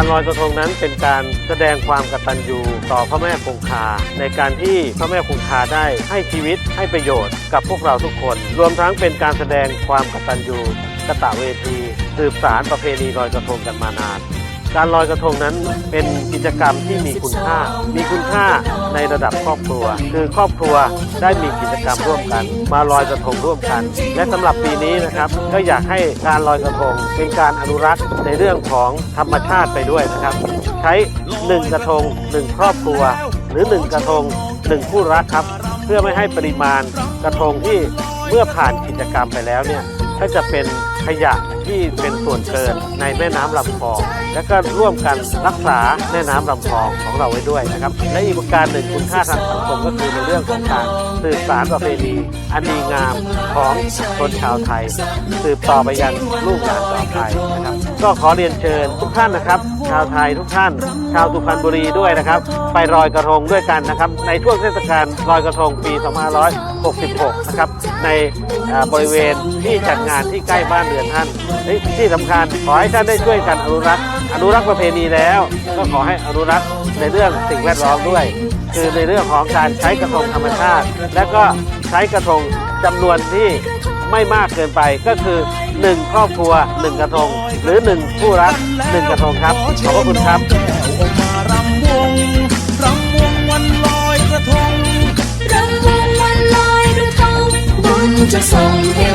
การลอยกระทงนั้นเป็นการแสดงความกตัญญูต่อพระแม่คงคา ในการที่พระแม่คงคาได้ให้ชีวิตให้ประโยชน์กับพวกเราทุกคน รวมทั้งเป็นการแสดงความกตัญญูกตเวที สืบสารประเพณีลอยกระทงกันมานาน การลอยกระทงนั้นเป็นกิจกรรมที่มีคุณค่า มีคุณค่าในระดับครอบครัว คือครอบครัวได้มีกิจกรรมร่วมกัน มาลอยกระทงร่วมกัน และสำหรับปีนี้นะครับก็อยากให้การลอยกระทงเป็นการอนุรักษ์ในเรื่องของธรรมชาติไปด้วยนะครับ ใช้หนึ่งกระทงหนึ่งครอบครัว หรือหนึ่งกระทงหนึ่งคู่รักครับ เพื่อไม่ให้ปริมาณกระทงที่เมื่อผ่านกิจกรรมไปแล้วเนี่ยก็จะเป็นขยะ ที่เป็นส่วนเกินในแม่น้ำลำคลอง และก็ร่วมกันรักษาแม่น้ำลำคลองของเราไว้ด้วยนะครับ และอีกประการหนึ่งคุณค่าทางสังคมก็คือในเรื่องของการสืบสารประเพณีอันดีงามของคนชาวไทย สืบต่อไปยังลูกหลานต่อไปนะครับ ก็ขอเรียนเชิญทุกท่านนะครับ ชาวไทยทุกท่าน ชาวสุพรรณบุรีด้วยนะครับ ไปลอยกระทงด้วยกันนะครับ ในช่วงเทศกาลลอยกระทงปี66 นะครับ ในบริเวณที่จัดงานที่ใกล้บ้านเรือนท่าน ที่สำคัญขอให้ท่านได้ช่วยกันอนุรักษ์ อนุรักษ์ประเพณีแล้ว ก็ขอให้อนุรักษ์ในเรื่องสิ่งแวดล้อมด้วย คือในเรื่องของการใช้กระทงธรรมชาติ และก็ใช้กระทงจำนวนที่ไม่มากเกินไปก็คือ1ครอบครัว1กระทง หรือ1ผู้รัก1กระทงครับขอบพระคุณครับ บุญ